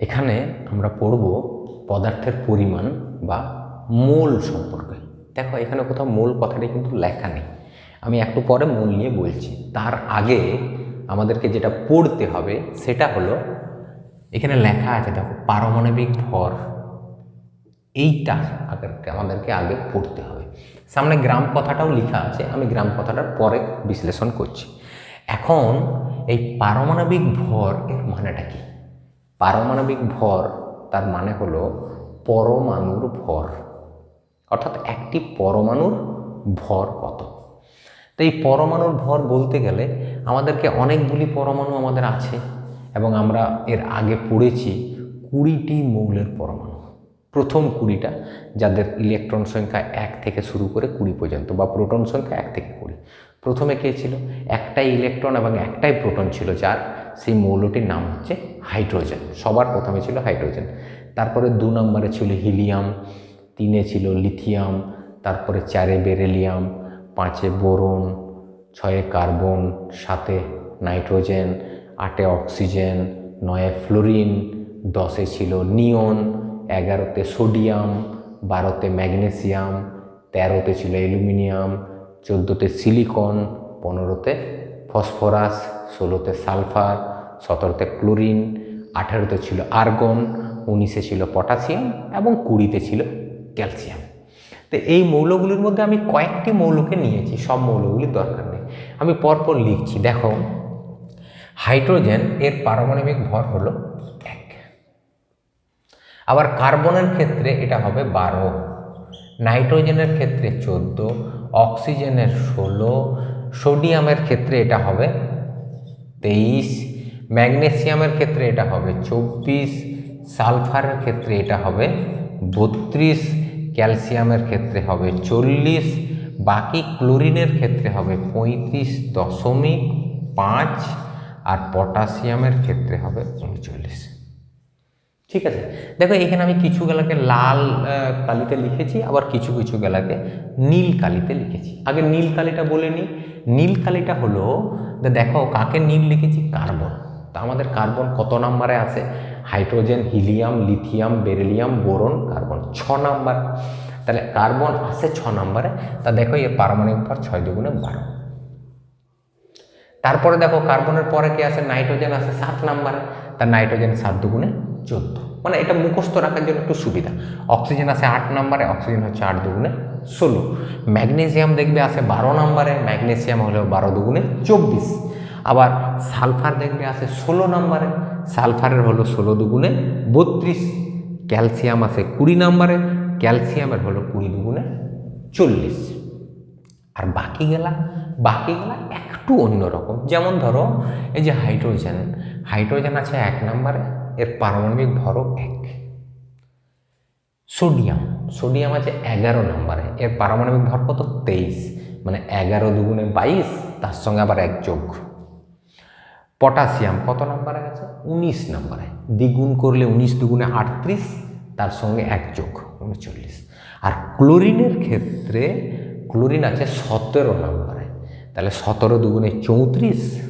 এখানে আমরা পড়ব পদার্থের পরিমাণ বা মোল সম্পর্কে। দেখো, এখানে কোথাও মোল কথাটি কিন্তু লেখা নেই। আমি একটু পরে মোল নিয়ে বলছি। তার আগে আমাদেরকে যেটা পড়তে হবে সেটা হলো, এখানে লেখা আছে, দেখো, পারমাণবিক ভর। এইটা আগে আমাদেরকে আগে পড়তে হবে। সামনে গ্রাম কথাটাও লেখা আছে, আমি গ্রাম কথাটার পরে বিশ্লেষণ করছি। এখন এই পারমাণবিক ভর এর মানেটা কি? পারমাণবিক ভর, তার মানে হলো পরমাণুর ভর। অর্থাৎ একটি পরমাণুর ভর কত? তো এই পরমাণুর ভর বলতে গেলে আমাদেরকে অনেকগুলি পরমাণু আমাদের আছে এবং আমরা এর আগে পড়েছি কুড়িটি মৌলের পরমাণু। প্রথম কুড়িটা, যাদের ইলেকট্রন সংখ্যা এক থেকে শুরু করে কুড়ি পর্যন্ত বা প্রোটন সংখ্যা এক থেকে কুড়ি। প্রথমে কে ছিল? একটাই ইলেকট্রন এবং একটাই প্রোটন ছিল, যার সেই মৌলটির নাম হচ্ছে হাইড্রোজেন। সবার প্রথমে ছিল হাইড্রোজেন। তারপরে দু নম্বরে ছিল হিলিয়াম, তিনে ছিল লিথিয়াম, তারপরে চারে বেরেলিয়াম, পাঁচে বোরন, ছয়ে কার্বন, সাতে নাইট্রোজেন, আটে অক্সিজেন, নয়ে ফ্লোরিন, দশে ছিল নিয়ন, এগারোতে সোডিয়াম, বারোতে ম্যাগনেসিয়াম, তেরোতে ছিল অ্যালুমিনিয়াম, চোদ্দোতে সিলিকন, পনেরোতে ফসফরাস, ষোলোতে সালফার, সতেরোতে ক্লোরিন, আঠেরোতে ছিল আর্গন, উনিশে ছিল পটাশিয়াম এবং কুড়িতে ছিল ক্যালসিয়াম। তো এই মৌলগুলির মধ্যে আমি কয়েকটি মৌলকে নিয়েছি, সব মৌলগুলির দরকার নেই। আমি পরপর লিখছি, দেখো, হাইড্রোজেন এর পারমাণবিক ভর হলো এক। আবার কার্বনের ক্ষেত্রে এটা হবে বারো। নাইট্রোজেনের ক্ষেত্রে চোদ্দ, অক্সিজেনের ষোলো সোডিয়ামের ক্ষেত্রে এটা হবে তেইশ, ম্যাগনেসিয়ামের ক্ষেত্রে এটা হবে চব্বিশ, সালফারের ক্ষেত্রে এটা হবে বত্রিশ, ক্যালসিয়ামের ক্ষেত্রে হবে চল্লিশ, বাকি ক্লোরিনের ক্ষেত্রে হবে পঁয়ত্রিশ দশমিক পাঁচ আর পটাশিয়ামের ক্ষেত্রে হবে উনচল্লিশ। ঠিক আছে? দেখো, এখানে আমি কিছু গেলাকে লাল কালিতে লিখেছি, আবার কিছু কিছু গেলাকে নীল কালিতে লিখেছি। আগে নীল কালিটা বলে নিই। নীল কালিটা হলো দেখো, কাকে নীল লিখেছি? কার্বন। তা আমাদের কার্বন কত নাম্বারে আছে? Hydrogen, helium, lithium, beryllium, boron, carbon ছ নাম্বার। তাহলে কার্বন আসে ছ নাম্বারে। তা দেখো, এর পারমাণবিক ভর ছয় দুগুণে বারো। তারপরে দেখো, কার্বনের পরে কি আছে? নাইট্রোজেন আছে সাত নাম্বারে। তা নাইট্রোজেন সাত দুগুণে চোদ্দ। মানে এটা মুখস্থ রাখার জন্য একটু সুবিধা। অক্সিজেন আছে আট নাম্বারে, অক্সিজেন হচ্ছে আট দুগুণে ষোলো। ম্যাগনেসিয়াম দেখবে আছে বারো নাম্বারে, ম্যাগনেসিয়াম হলো বারো দুগুণে চব্বিশ। আবার সালফার দেখবে আছে ষোলো নাম্বারে, সালফারের হলো ষোলো দুগুণে বত্রিশ। ক্যালসিয়াম আছে কুড়ি নাম্বারে, ক্যালসিয়ামের হলো কুড়ি দুগুণে চল্লিশ। আর বাকি গেলা বাকি গেলা একটু অন্যরকম যেমন ধরো, এই যে হাইড্রোজেন হাইড্রোজেন আছে এক নম্বরে এর পারমাণবিক ভরও এক। সোডিয়াম সোডিয়াম আছে এগারো নম্বরে। এর পারমাণবিক ভর কত? তেইশ। মানে এগারো দুগুণে বাইশ, তার সঙ্গে আবার এক যোগ। পটাশিয়াম কত নম্বরে আছে? উনিশ নম্বরে। দ্বিগুণ করলে উনিশ দুগুণে আটত্রিশ, তার সঙ্গে এক যোগ, উনচল্লিশ। আর ক্লোরিনের ক্ষেত্রে, ক্লোরিন আছে সতেরো নম্বরে। তাহলে সতেরো দুগুণে চৌত্রিশ,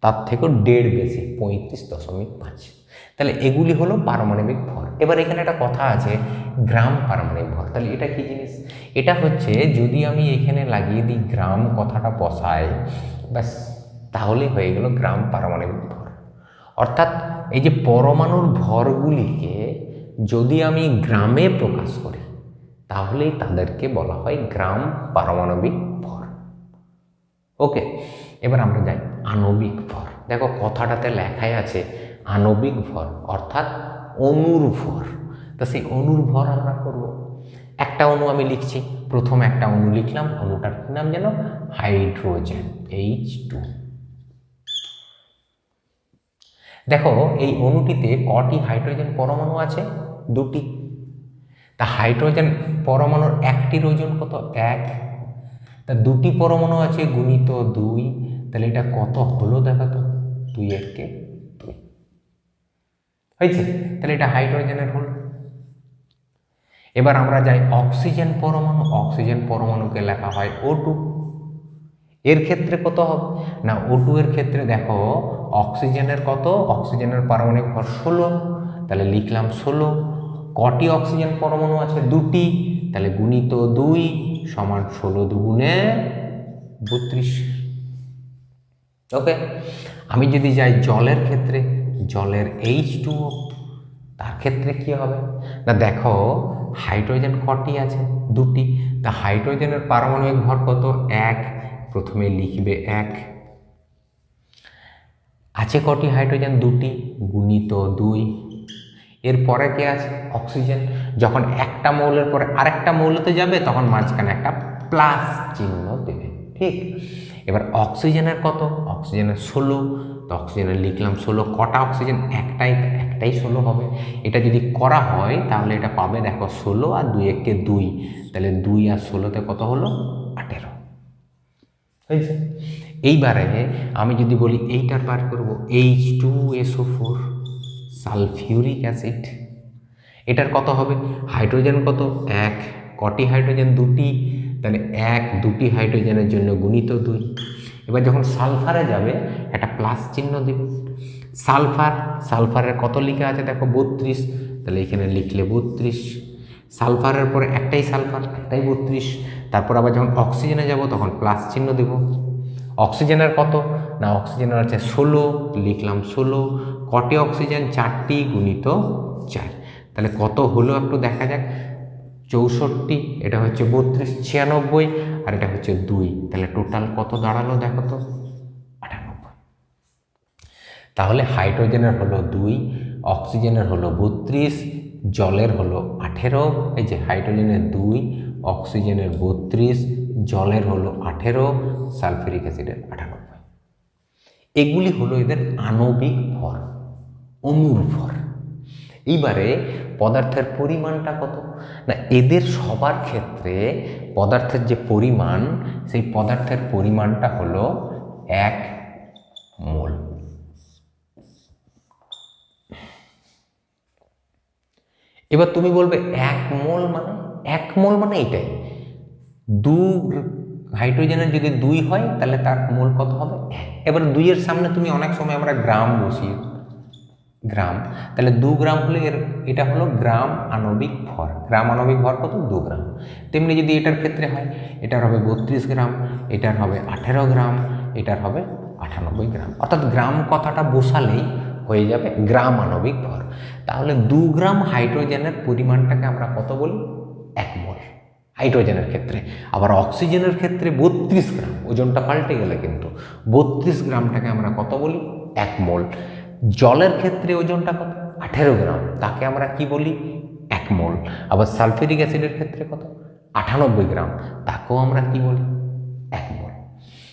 তার থেকেও দেড় বেশি, পঁয়ত্রিশ দশমিক পাঁচ। তাহলে এগুলি হলো পারমাণবিক ভর। এবার এখানে একটা কথা আছে, গ্রাম পারমাণবিক ভর। তাহলে এটা কি জিনিস? এটা হচ্ছে যদি আমি এখানে লাগিয়ে দিই গ্রাম কথাটা বসাই ব্যাস তাহলেই হয়ে গেল গ্রাম পারমাণবিক ভর। অর্থাৎ এই যে পরমাণুর ভরগুলিকে যদি আমি গ্রামে প্রকাশ করি, তাহলেই তাদেরকে বলা হয় গ্রাম পারমাণবিক ভর। ওকে, এবার আমরা যাই আণবিক ভর। দেখো কথাটাতে লেখাই আছে আণবিক ভর, অর্থাৎ অণুর ভর। তা সেই অণুর ভর আমরা করব। একটা অণু আমি লিখছি, প্রথম একটা অণু লিখলাম অণুটার কি নাম যেন? Hydrogen, H two. দেখো, এই অণুটিতে কটি হাইড্রোজেন পরমাণু আছে? দুটি। তা হাইড্রোজেন পরমাণুর একটির ওজন কত? এক। তা দুটি পরমাণু আছে, গুণিত দুই। তাহলে এটা কত হলো দেখা তো? দুই এককে হয়েছে? তাহলে এটা হাইড্রোজেনের হল। এবার আমরা যাই অক্সিজেন পরমাণু। অক্সিজেন পরমাণুকে লেখা হয় ও এর ক্ষেত্রে কত হবে? না ও টু এর ক্ষেত্রে দেখো, অক্সিজেনের কত? অক্সিজেনের পারমাণবিক ভর ষোলো। তাহলে লিখলাম ষোলো। কটি অক্সিজেন পরমাণু আছে? দুটি। তাহলে গুণিত দুই সমান ষোলো দুগুণে বত্রিশ। ওকে? আমি যদি যাই জলের ক্ষেত্রে জলের এইচ টু তার ক্ষেত্রে কি হবে? না, দেখো, হাইড্রোজেন কটি আছে? দুটি। তা হাইড্রোজেনের পারমাণবিক ভর কত? এক। প্রথমে লিখবে এক। আছে কটি হাইড্রোজেন? দুটি। গুণিত দুই। এরপরে কে আছে? অক্সিজেন। যখন একটা মৌলের পরে আরেকটা মৌলতে যাবে, তখন মাঝখানে একটা প্লাস চিহ্ন দেবে। ঠিক? এবার অক্সিজেনের কত? অক্সিজেনের ষোলো। তো অক্সিজেনের লিখলাম ষোলো। কটা অক্সিজেন? একটাই একটাই ষোলো হবে। এটা যদি করা হয়, তাহলে এটা পাবে দেখো ষোলো আর দুই একে দুই। তাহলে দুই আর ষোলোতে কত হলো? আঠেরো। হয়েছে? এইবারে আমি যদি বলি এইটার বার করব H two S O four sulphuric acid. এটার কত হবে? হাইড্রোজেন কত? এক। কটি হাইড্রোজেন? দুটি। তাহলে এক দুটি হাইড্রোজেনের জন্য গুণিত দুই। এবার যখন সালফারে যাবে, একটা প্লাস চিহ্ন দিবে। সালফার, সালফারের কত লিখে আছে দেখো, বত্রিশ। তাহলে এখানে লিখলে বত্রিশ। সালফারের পরে একটাই সালফার, একটাই বত্রিশ। তারপর আবার যখন অক্সিজেনে যাব, তখন প্লাস চিহ্ন দেব। অক্সিজেনের কত? না, অক্সিজেনের আছে ষোলো, লিখলাম ষোলো। কটি অক্সিজেন চারটি গুণিত চার। তাহলে কত হলো একটু দেখা যাক। চৌষট্টি, এটা হচ্ছে বত্রিশ, ছিয়ানব্বই, আর এটা হচ্ছে দুই। তাহলে টোটাল কত দাঁড়াল দেখো তো? আটানব্বই। তাহলে হাইড্রোজেনের হলো দুই, অক্সিজেনের হলো বত্রিশ, জলের হলো আঠেরো, এই যে হাইড্রোজেনের দুই, অক্সিজেনের বত্রিশ, জলের হলো আঠেরো সালফিউরিক অ্যাসিডের আটানব্বই। এগুলি হলো এদের আণবিক ভর অণুর ভর। এইবারে পদার্থের পরিমাণটা কত? না, এদের সবার ক্ষেত্রে পদার্থের যে পরিমাণ, সেই পদার্থের পরিমাণটা হলো এক মোল। এবার তুমি বলবে, এক মোল মানে? এক মোল মানে এটাই। দু হাইড্রোজেনের যদি দুই হয়, তাহলে তার মোল কত হবে? এবার দুইয়ের সামনে তুমি অনেক সময় আমরা গ্রাম বসিয়ে গ্রাম। তাহলে দু গ্রাম হলে এর, এটা হলো গ্রাম আণবিক ভর। গ্রাম আণবিক ভর কত? দু গ্রাম। তেমনি যদি এটার ক্ষেত্রে হয়, এটার হবে বত্রিশ গ্রাম, এটার হবে আঠেরো গ্রাম, এটার হবে আটানব্বই গ্রাম। অর্থাৎ গ্রাম কথাটা বসালেই হয়ে যাবে গ্রাম আণবিক ভর। তাহলে দু গ্রাম হাইড্রোজেনের পরিমাণটাকে আমরা কত বলি? এক মোল। হাইড্রোজেনের ক্ষেত্রে। আবার অক্সিজেনের ক্ষেত্রে বত্রিশ গ্রাম। ওজনটা পাল্টে গেলে কিন্তু বত্রিশ গ্রামটাকে আমরা কত বলি? এক মোল। জলের ক্ষেত্রে ওজনটা কত? আঠেরো গ্রাম। তাকে আমরা কি বলি? এক মোল। আবার সালফেরিক অ্যাসিডের ক্ষেত্রে কত? আটানব্বই গ্রাম। তাকেও আমরা কি বলি? এক মোল।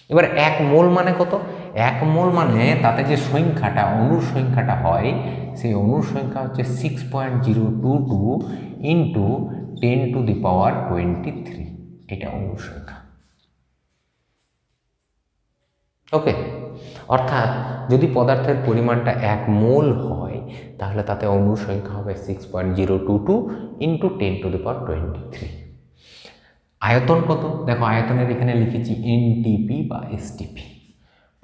এবার এক মোল মানে কত? এক মোল মানে তাতে যে সংখ্যাটা অণুর সংখ্যাটা হয়, সেই অণুর সংখ্যা হচ্ছে six point zero two two into ten to the power twenty three এটা অণুর সংখ্যা। ওকে অর্থাৎ যদি পদার্থের পরিমাণটা এক মোল হয়, তাহলে তাতে অণুর সংখ্যা হবে six point zero two two into ten to the power twenty three আয়তন কত? দেখো, আয়তনের এখানে লিখেছি এনটিপি বা এসটিপি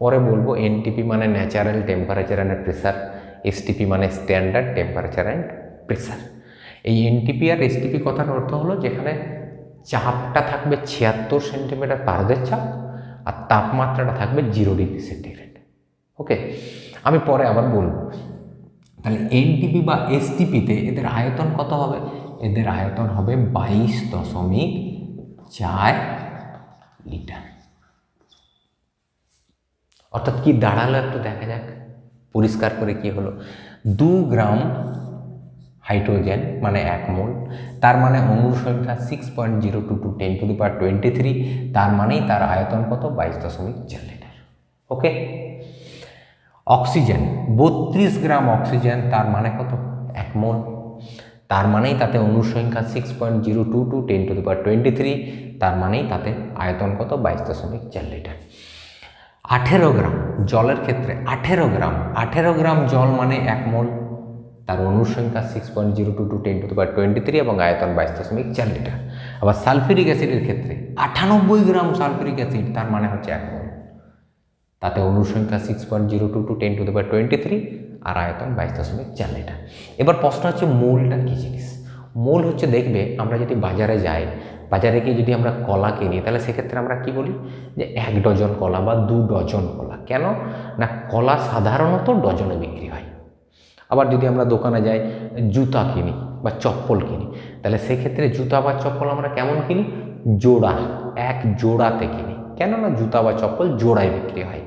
পরে বলব এনটিপি মানে natural temperature and pressure STP মানে স্ট্যান্ডার্ড টেম্পারেচার অ্যান্ড প্রেসার এই এনটিপি আর এসটিপি কথার অর্থ হলো যেখানে চাপটা থাকবে ছিয়াত্তর সেন্টিমিটার পারদের চাপ আর তাপমাত্রাটা থাকবে জিরো ডিগ্রি সেন্টিগ্রেড ওকে আমি পরে আবার বলব। তাহলে এনটিপি বা এসটিপিতে এদের আয়তন কত হবে? এদের আয়তন হবে বাইশ দশমিক চার লিটার। অর্থাৎ কি দাঁড়াল একটু দেখা যাক। পরিষ্কার করে কি হলো? দু গ্রাম হাইড্রোজেন মানে এক মোল, তার মানে অণুর সংখ্যা six point zero two two ten to the power twenty three তার মানেই তার আয়তন কত? বাইশ দশমিক চার লিটার। ওকে অক্সিজেন, বত্রিশ গ্রাম অক্সিজেন, তার মানে কত? এক মোল। তার মানেই তাতে অণুর সংখ্যা six point zero two two ten to the power twenty three তার মানেই তাতে আয়তন কত? বাইশ দশমিক চার লিটার। আঠেরো গ্রাম, জলের ক্ষেত্রে আঠেরো গ্রাম। আঠেরো গ্রাম জল মানে এক মোল। তার অনুসংখ্যা six point zero two two ten to power twenty three এবং আয়তন বাইশ দশমিক চার লিটার। আবার সালফিউরিক অ্যাসিডের ক্ষেত্রে আটানব্বই গ্রাম সালফিউরিক অ্যাসিড তার মানে হচ্ছে এক মোল। তাতে অনুসংখ্যা six point zero two two ten to power twenty three আর আয়তন বাইশ দশমিক চার লিটার। এবার প্রশ্ন হচ্ছে মোলটা কী জিনিস? মোল হচ্ছে দেখবে আমরা যদি বাজারে যাই, বাজারে গিয়ে যদি আমরা কলা কিনি, তাহলে সেক্ষেত্রে আমরা কি বলি? যে এক ডজন কলা বা দু ডজন কলা। কেন? না, কলা সাধারণত ডজনে বিক্রি হয়। আবার যদি আমরা দোকানে যাই, জুতা কিনি বা চপ্পল কিনি, তাহলে সেক্ষেত্রে জুতা বা চপ্পল আমরা কেমন কিনি? জোড়া, এক জোড়াতে কিনি। কেননা জুতা বা চপ্পল জোড়ায় বিক্রি হয়।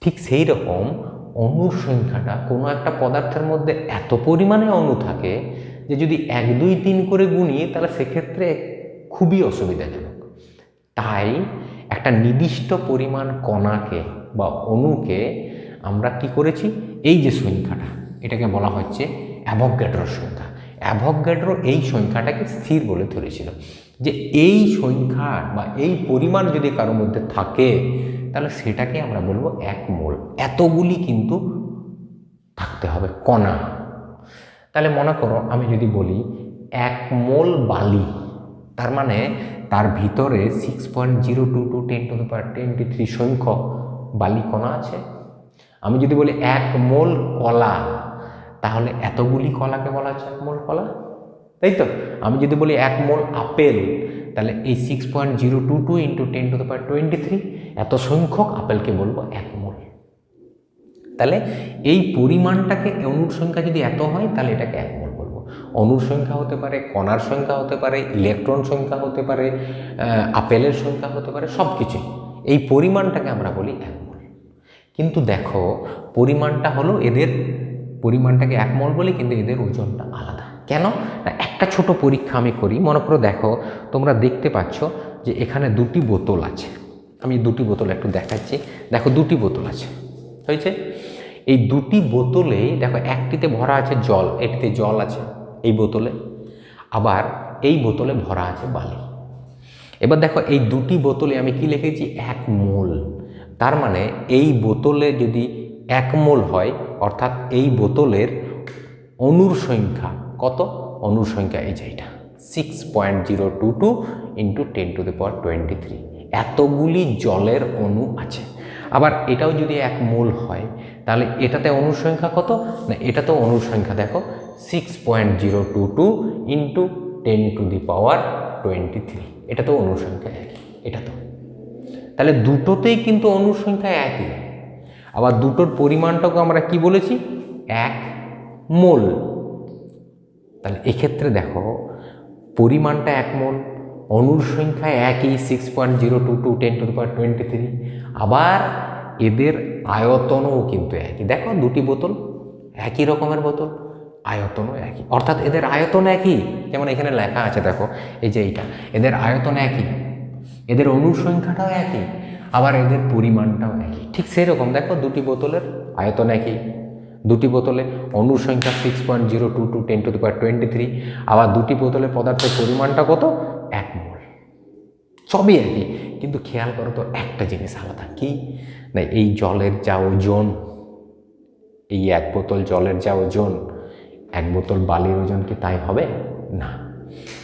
ঠিক সেই রকম অণুর সংখ্যাটা কোনো একটা পদার্থের মধ্যে এত পরিমাণে অণু থাকে যে যদি এক, দুই, তিন করে গুনি, তাহলে সেক্ষেত্রে খুবই অসুবিধাজনক। তাই একটা নির্দিষ্ট পরিমাণ কণাকে বা অণুকে আমরা কি করেছি? এই যে সংখ্যাটা এটাকে বলা হচ্ছে অ্যাভোগ্যাড্রোর সংখ্যা। অ্যাভোগ্যাড্রো এই সংখ্যাটাকে স্থির বলে ধরেছিল। যে এই সংখ্যা বা এই পরিমাণ যদি কারোর মধ্যে থাকে, তাহলে সেটাকে আমরা বলব এক মোল। এতগুলি কিন্তু থাকতে হবে কণা। তাহলে মনে করো আমি যদি বলি এক মোল বালি, তার মানে তার ভিতরে six point zero two two ten to twenty three সংখ্যক বালি কণা আছে। আমি যদি বলি এক মোল কলা তাহলে এতগুলি কলাকে বলা হচ্ছে এক মোল কলা? তাই তো? আমি যদি বলি এক মোল আপেল, তাহলে এই six point zero two two into ten to the power twenty three এত সংখ্যক আপেলকে বলব এক মোল। তাহলে এই পরিমাণটাকে অণুর সংখ্যা যদি এত হয়, তাহলে এটাকে এক মোল বলব। অণুর সংখ্যা হতে পারে, কণার সংখ্যা হতে পারে, ইলেকট্রন সংখ্যা হতে পারে আপেলের সংখ্যা হতে পারে সব কিছুই এই পরিমাণটাকে আমরা বলি এক মোল। কিন্তু দেখো, পরিমাণটা হলো এদের পরিমাণটাকে এক মোল বলি কিন্তু এদের ওজনটা আলাদা। কেন? না, একটা ছোট পরীক্ষা আমি করি। মনে করো দেখো, তোমরা দেখতে পাচ্ছ যে এখানে দুটি বোতল আছে। আমি দুটি বোতল একটু দেখাচ্ছি। দেখো, দুটি বোতল আছে। হয়েছে? এই দুটি বোতলেই দেখো, একটিতে ভরা আছে জল, একটিতে জল আছে এই বোতলে। আবার এই বোতলে ভরা আছে বালি। এবার দেখো, এই দুটি বোতলে আমি কি লিখেছি? এক মোল তার মানে এই বোতলে যদি এক মোল হয় অর্থাৎ এই বোতলের অণুর সংখ্যা, কত? অণুর সংখ্যা এই যে এটা six point zero two two into ten to the power twenty three এতগুলি জলের অণু আছে। আবার এটাও যদি এক মোল হয়, তাহলে এটাতে অণুর সংখ্যা কত? না এটাতেও অণুর সংখ্যা দেখো six point zero two two into ten to the power twenty three এটা তো সংখ্যা একই এটা তো তাহলে দুটোতেই কিন্তু অণুর সংখ্যা একই। আবার দুটোর পরিমাণটাকে আমরা কি বলেছি? এক মোল। তাহলে এক্ষেত্রে দেখো, পরিমাণটা এক মোল, অণুর সংখ্যা একই six point zero two two ten to point twenty three আবার এদের আয়তনও কিন্তু একই। দেখো, দুটি বোতল, একই রকমের বোতল, আয়তনও একই। অর্থাৎ এদের আয়তন একই। যেমন এখানে লেখা আছে, দেখো, এই যে এইটা। এদের আয়তন একই। এদের অণুর সংখ্যাটাও একই। আবার এদের পরিমাণটাও একই। ঠিক সেরকম, দেখো দুটি বোতলের আয়তন একই। দুটি বোতলে অণুর সংখ্যা six point zero two two ten to the twenty three আবার দুটি বোতলে পদার্থের পরিমাণটা কত? এক মোল। সবই একই। কিন্তু খেয়াল করো তো, একটা জিনিস আলাদা কি? না এই জলের যা ওজন, এই এক বোতল জলের যা ওজন, এক বোতল বালির ওজন কি তাই হবে? না।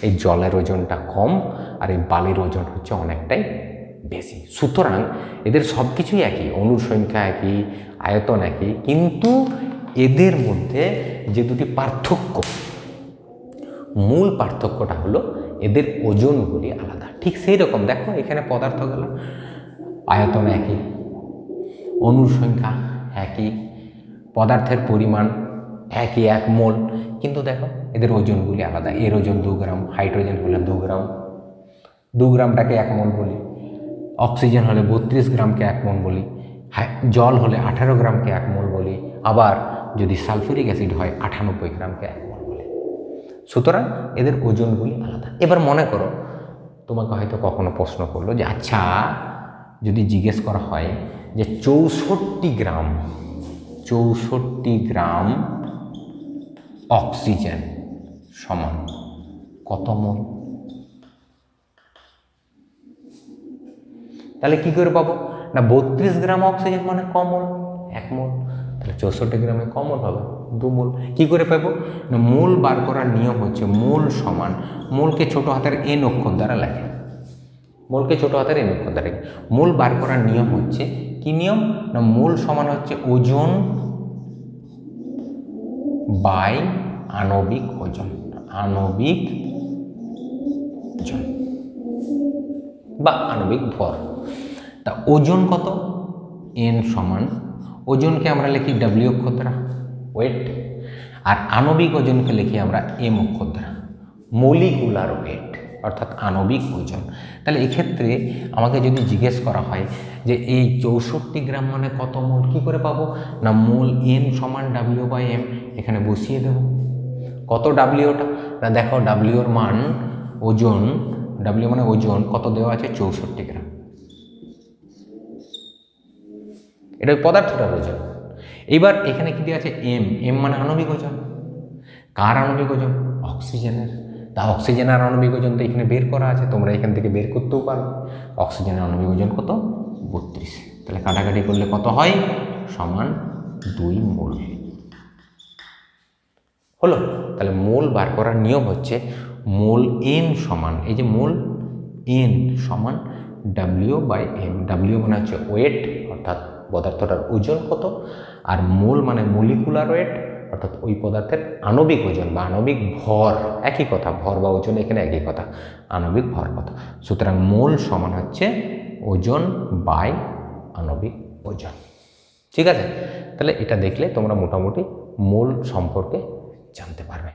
এই জলের ওজনটা কম, আর এই বালির ওজন হচ্ছে অনেকটাই বেশি। সুতরাং এদের সব কিছুই একই অণুর সংখ্যা একই, আয়তন একই, কিন্তু এদের মধ্যে যে দুটি পার্থক্য, মূল পার্থক্যটা হলো এদের ওজনগুলি আলাদা। ঠিক সেই রকম দেখো এখানে পদার্থগুলো আয়তন একই অণুর সংখ্যা একই, পদার্থের পরিমাণ একই, এক মোল, কিন্তু দেখো এদের ওজনগুলি আলাদা। এর ওজন দু গ্রাম, হাইড্রোজেন হলে দু গ্রাম। দু গ্রামটাকে এক মোল বলি। অক্সিজেন হলে বত্রিশ গ্রামকে এক মোল বলি জল হলে আঠারো গ্রামকে এক মোল বলি, আবার যদি সালফিউরিক অ্যাসিড হয় আটানব্বই গ্রামকে এক মোল বলি। সুতরাং এদের ওজনগুলি আলাদা। এবার মনে করো, তোমাকে হয়তো কখনো প্রশ্ন করল যে আচ্ছা যদি জিজ্ঞেস করা হয় যে চৌষট্টি গ্রাম চৌষট্টি গ্রাম অক্সিজেন সমান কত মোল? তাহলে কি করে পাবো? না বত্রিশ গ্রাম অক্সিজেন মানে কমল, এক মোল। তাহলে চৌষট্টি গ্রামে কমল হবে, দু মোল। কি করে পাবো? না মূল বার করার নিয়ম হচ্ছে মূল সমান, মূলকে ছোট হাতের এন অক্ষর দ্বারা লেখে। মূলকে ছোট হাতের এন অক্ষর দ্বারা মোল বার করার নিয়ম হচ্ছে কি নিয়ম? না মূল সমান হচ্ছে ওজন বাই আণবিক ওজন আণবিক ওজন বা আণবিক ভর। তা ওজন কত? এন সমান, ওজনকে আমরা লিখি ডাব্লিউ অক্ষর দ্বারা ওয়েট আর আণবিক ওজনকে লিখি আমরা এম অক্ষর দ্বারা মলিকুলার ওয়েট অর্থাৎ আণবিক ওজন। তাহলে এক্ষেত্রে আমাকে যদি জিজ্ঞেস করা হয় যে এই চৌষট্টি গ্রাম মানে কত মোল, কী করে পাবো? না মোল এন সমান ডাব্লিউ বাই এম এখানে বসিয়ে দেব। কত ডাব্লিউটা না দেখো ডাব্লিউর মান, ওজন ডাব্লিউ মানে ওজন, কত দেওয়া আছে? চৌষট্টি গ্রাম। এটা ওই পদার্থটার ওজন এবার এখানে কি দেওয়া আছে? এম এম মানে আণবিক ওজন। কার আণবিক ওজন? অক্সিজেনের। তা অক্সিজেনের আণবিক ওজন তো এখানে বের করা আছে, তোমরা এখান থেকে বের করতেও পারো। অক্সিজেনের আণবিক ওজন কত? বত্রিশ। তাহলে কাটাকাটি করলে কত হয়? সমান দুই মোল। হলো? তাহলে মোল বার করার নিয়ম হচ্ছে মোল এন সমান, এই যে মোল এন সমান ডাব্লিউ বাই এম ডাব্লিউ মানে হচ্ছে ওয়েট অর্থাৎ পদার্থটার ওজন কত? আর মোল মানে মলিকুলার ওয়েট অর্থাৎ ওই পদার্থের আণবিক ওজন বা আণবিক ভর, একই কথা, ভর বা ওজন এখানে একই কথা, আণবিক ভর কত? সুতরাং মোল সমান হচ্ছে ওজন বাই আণবিক ওজন। ঠিক আছে? তাহলে এটা দেখলে তোমরা মোটামুটি মোল সম্পর্কে জানতে পারবে।